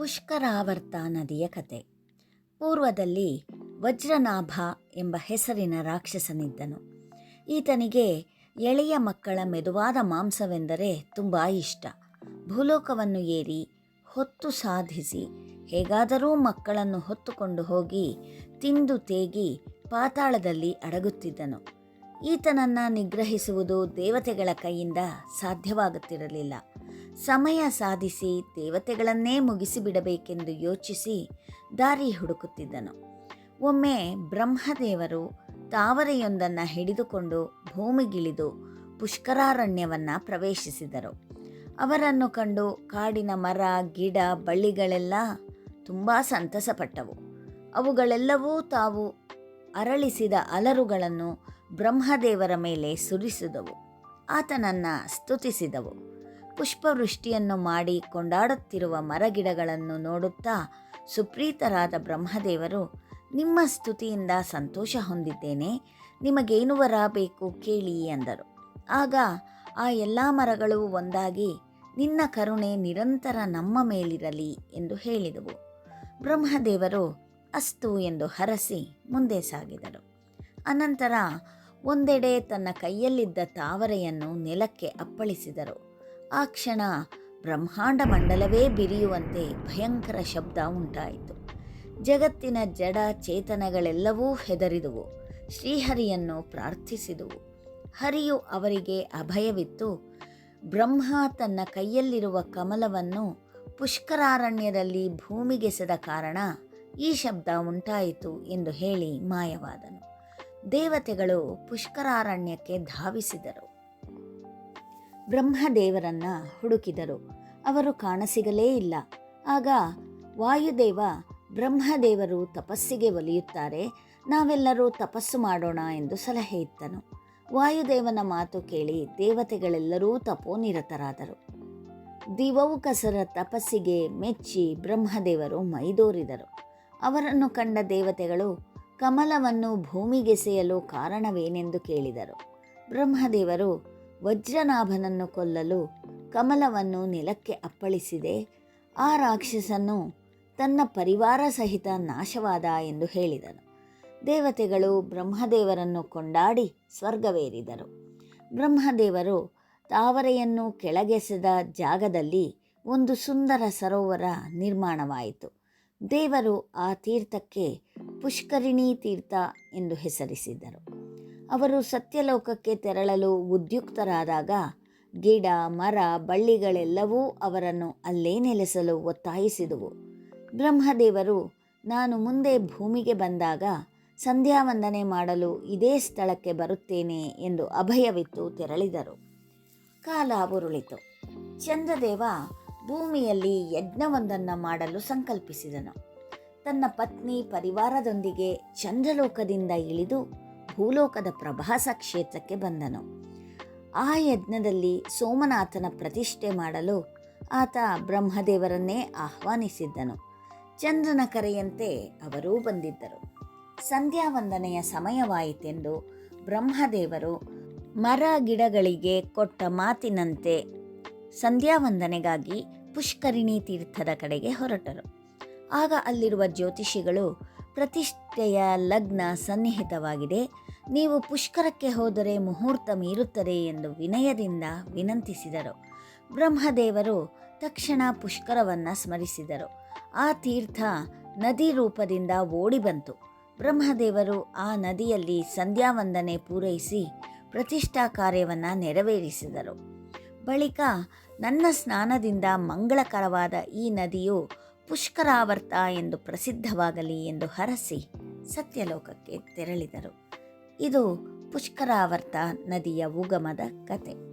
ಪುಷ್ಕರಾವರ್ತ ನದಿಯ ಕತೆ. ಪೂರ್ವದಲ್ಲಿ ವಜ್ರನಾಭ ಎಂಬ ಹೆಸರಿನ ರಾಕ್ಷಸನಿದ್ದನು. ಈತನಿಗೆ ಎಳೆಯ ಮಕ್ಕಳ ಮೆದುವಾದ ಮಾಂಸವೆಂದರೆ ತುಂಬ ಇಷ್ಟ. ಭೂಲೋಕವನ್ನು ಏರಿ ಹೊತ್ತು ಸಾಧಿಸಿ ಹೇಗಾದರೂ ಮಕ್ಕಳನ್ನು ಹೊತ್ತುಕೊಂಡು ಹೋಗಿ ತಿಂದು ತೇಗಿ ಪಾತಾಳದಲ್ಲಿ ಅಡಗುತ್ತಿದ್ದನು. ಈತನನ್ನು ನಿಗ್ರಹಿಸುವುದು ದೇವತೆಗಳ ಕೈಯಿಂದ ಸಾಧ್ಯವಾಗುತ್ತಿರಲಿಲ್ಲ. ಸಮಯ ಸಾಧಿಸಿ ದೇವತೆಗಳನ್ನೇ ಮುಗಿಸಿಬಿಡಬೇಕೆಂದು ಯೋಚಿಸಿ ದಾರಿ ಹುಡುಕುತ್ತಿದ್ದನು. ಒಮ್ಮೆ ಬ್ರಹ್ಮದೇವರು ತಾವರೆಯೊಂದನ್ನು ಹಿಡಿದುಕೊಂಡು ಭೂಮಿಗಿಳಿದು ಪುಷ್ಕರಾರಣ್ಯವನ್ನು ಪ್ರವೇಶಿಸಿದರು. ಅವರನ್ನು ಕಂಡು ಕಾಡಿನ ಮರ, ಗಿಡ, ಬಳ್ಳಿಗಳೆಲ್ಲ ತುಂಬ ಸಂತಸಪಟ್ಟವು. ಅವುಗಳೆಲ್ಲವೂ ತಾವು ಅರಳಿಸಿದ ಅಲರುಗಳನ್ನು ಬ್ರಹ್ಮದೇವರ ಮೇಲೆ ಸುರಿಸಿದವು. ಆತನನ್ನು ಸ್ತುತಿಸಿದವು. ಪುಷ್ಪವೃಷ್ಟಿಯನ್ನು ಮಾಡಿ ಕೊಂಡಾಡುತ್ತಿರುವ ಮರಗಿಡಗಳನ್ನು ನೋಡುತ್ತಾ ಸುಪ್ರೀತರಾದ ಬ್ರಹ್ಮದೇವರು, ನಿಮ್ಮ ಸ್ತುತಿಯಿಂದ ಸಂತೋಷ ಹೊಂದಿದ್ದೇನೆ, ನಿಮಗೇನು ವರ ಬೇಕು ಕೇಳಿ ಎಂದರು ಆಗ ಆ ಎಲ್ಲ ಮರಗಳು ಒಂದಾಗಿ, ನಿನ್ನ ಕರುಣೆ ನಿರಂತರ ನಮ್ಮ ಮೇಲಿರಲಿ ಎಂದು ಹೇಳಿದವು. ಬ್ರಹ್ಮದೇವರು, ಅಸ್ತು ಎಂದು ಹರಸಿ ಮುಂದೆ ಸಾಗಿದರು. ಅನಂತರ ಒಂದೆಡೆ ತನ್ನ ಕೈಯಲ್ಲಿದ್ದ ತಾವರೆಯನ್ನು ನೆಲಕ್ಕೆ ಅಪ್ಪಳಿಸಿದರು. ಆ ಕ್ಷಣ ಬ್ರಹ್ಮಾಂಡ ಮಂಡಲವೇ ಬಿರಿಯುವಂತೆ ಭಯಂಕರ ಶಬ್ದ ಉಂಟಾಯಿತು. ಜಗತ್ತಿನ ಜಡ ಚೇತನಗಳೆಲ್ಲವೂ ಹೆದರಿದುವು. ಶ್ರೀಹರಿಯನ್ನು ಪ್ರಾರ್ಥಿಸಿದುವು. ಹರಿಯು ಅವರಿಗೆ ಅಭಯವಿತ್ತು. ಬ್ರಹ್ಮ ತನ್ನ ಕೈಯಲ್ಲಿರುವ ಕಮಲವನ್ನು ಪುಷ್ಕರಾರಣ್ಯದಲ್ಲಿ ಭೂಮಿಗೆಸೆದ ಕಾರಣ ಈ ಶಬ್ದ ಉಂಟಾಯಿತು ಎಂದು ಹೇಳಿ ಮಾಯವಾದನು. ದೇವತೆಗಳು ಪುಷ್ಕರಾರಣ್ಯಕ್ಕೆ ಧಾವಿಸಿದರು. ಬ್ರಹ್ಮದೇವರನ್ನ ಹುಡುಕಿದರು. ಅವರು ಕಾಣಸಿಗಲೇ ಇಲ್ಲ. ಆಗ ವಾಯುದೇವ ಬ್ರಹ್ಮದೇವರು ತಪಸ್ಸಿಗೆ ಒಲಿಯುತ್ತಾರೆ. ನಾವೆಲ್ಲರೂ ತಪಸ್ಸು ಮಾಡೋಣ ಎಂದು ಸಲಹೆ ಇತ್ತನು. ವಾಯುದೇವನ ಮಾತು ಕೇಳಿ ದೇವತೆಗಳೆಲ್ಲರೂ ತಪೋನಿರತರಾದರು. ದಿವೌಕಸರ ತಪಸ್ಸಿಗೆ ಮೆಚ್ಚಿ ಬ್ರಹ್ಮದೇವರು ಮೈದೋರಿದರು. ಅವರನ್ನು ಕಂಡ ದೇವತೆಗಳು, ಕಮಲವನ್ನು ಭೂಮಿಗೆಸೆಯಲು ಕಾರಣವೇನೆಂದು ಕೇಳಿದರು. ಬ್ರಹ್ಮದೇವರು ವಜ್ರನಾಭನನ್ನು ಕೊಲ್ಲಲು ಕಮಲವನ್ನು ನೆಲಕ್ಕೆ ಅಪ್ಪಳಿಸಿದೆ. ಆ ರಾಕ್ಷಸನು ತನ್ನ ಪರಿವಾರ ಸಹಿತ ನಾಶವಾದ ಎಂದು ಹೇಳಿದನು. ದೇವತೆಗಳು ಬ್ರಹ್ಮದೇವರನ್ನು ಕೊಂಡಾಡಿ ಸ್ವರ್ಗವೇರಿದರು. ಬ್ರಹ್ಮದೇವರು ತಾವರೆಯನ್ನು ಕೆಳಗೆಸೆದ ಜಾಗದಲ್ಲಿ ಒಂದು ಸುಂದರ ಸರೋವರ ನಿರ್ಮಾಣವಾಯಿತು. ದೇವರು ಆ ತೀರ್ಥಕ್ಕೆ ಪುಷ್ಕರಿಣಿ ತೀರ್ಥ ಎಂದು ಹೆಸರಿಸಿದ್ದರು ಅವರು ಸತ್ಯಲೋಕಕ್ಕೆ ತೆರಳಲು ಉದ್ಯುಕ್ತರಾದಾಗ ಗಿಡ, ಮರ, ಬಳ್ಳಿಗಳೆಲ್ಲವೂ ಅವರನ್ನು ಅಲ್ಲೇ ನೆಲೆಸಲು ಒತ್ತಾಯಿಸಿದುವು. ಬ್ರಹ್ಮದೇವರು, ನಾನು ಮುಂದೆ ಭೂಮಿಗೆ ಬಂದಾಗ ಸಂಧ್ಯಾವಂದನೆ ಮಾಡಲು ಇದೇ ಸ್ಥಳಕ್ಕೆ ಬರುತ್ತೇನೆ ಎಂದು ಅಭಯವಿತ್ತು ತೆರಳಿದರು. ಕಾಲ ಉರುಳಿತು. ಚಂದ್ರದೇವ ಭೂಮಿಯಲ್ಲಿ ಯಜ್ಞವೊಂದನ್ನು ಮಾಡಲು ಸಂಕಲ್ಪಿಸಿದನು. ತನ್ನ ಪತ್ನಿ ಪರಿವಾರದೊಂದಿಗೆ ಚಂದ್ರಲೋಕದಿಂದ ಇಳಿದು ಭೂಲೋಕದ ಪ್ರಭಾಸ ಕ್ಷೇತ್ರಕ್ಕೆ ಬಂದನು. ಆ ಯಜ್ಞದಲ್ಲಿ ಸೋಮನಾಥನ ಪ್ರತಿಷ್ಠೆ ಮಾಡಲು ಆತ ಬ್ರಹ್ಮದೇವರನ್ನೇ ಆಹ್ವಾನಿಸಿದ್ದನು. ಚಂದ್ರನ ಕರೆಯಂತೆ ಅವರೂ ಬಂದಿದ್ದರು. ಸಂಧ್ಯಾವಂದನೆಯ ಸಮಯವಾಯಿತೆಂದು ಬ್ರಹ್ಮದೇವರು ಮರ ಗಿಡಗಳಿಗೆ ಕೊಟ್ಟ ಮಾತಿನಂತೆ ಸಂಧ್ಯಾವಂದನೆಗಾಗಿ ಪುಷ್ಕರಿಣಿ ತೀರ್ಥದ ಕಡೆಗೆ ಹೊರಟರು. ಆಗ ಅಲ್ಲಿರುವ ಜ್ಯೋತಿಷಿಗಳು ಪ್ರತಿಷ್ಠೆಯ ಲಗ್ನ ಸನ್ನಿಹಿತವಾಗಿದೆ. ನೀವು ಪುಷ್ಕರಕ್ಕೆ ಹೋದರೆ ಮುಹೂರ್ತ ಮೀರುತ್ತದೆ ಎಂದು ವಿನಯದಿಂದ ವಿನಂತಿಸಿದರು. ಬ್ರಹ್ಮದೇವರು ತಕ್ಷಣ ಪುಷ್ಕರವನ್ನು ಸ್ಮರಿಸಿದರು. ಆ ತೀರ್ಥ ನದಿ ರೂಪದಿಂದ ಓಡಿ ಬಂತು ಬ್ರಹ್ಮದೇವರು ಆ ನದಿಯಲ್ಲಿ ಸಂಧ್ಯಾವಂದನೆ ಪೂರೈಸಿ ಪ್ರತಿಷ್ಠಾ ಕಾರ್ಯವನ್ನು ನೆರವೇರಿಸಿದರು. ಬಳಿಕ ನನ್ನ ಸ್ನಾನದಿಂದ ಮಂಗಳಕರವಾದ ಈ ನದಿಯು ಪುಷ್ಕರಾವರ್ತ ಎಂದು ಪ್ರಸಿದ್ಧವಾಗಲಿ ಎಂದು ಹರಸಿ ಸತ್ಯಲೋಕಕ್ಕೆ ತೆರಳಿದರು. ಇದು ಪುಷ್ಕರಾವರ್ತ ನದಿಯ ಉಗಮದ ಕತೆ.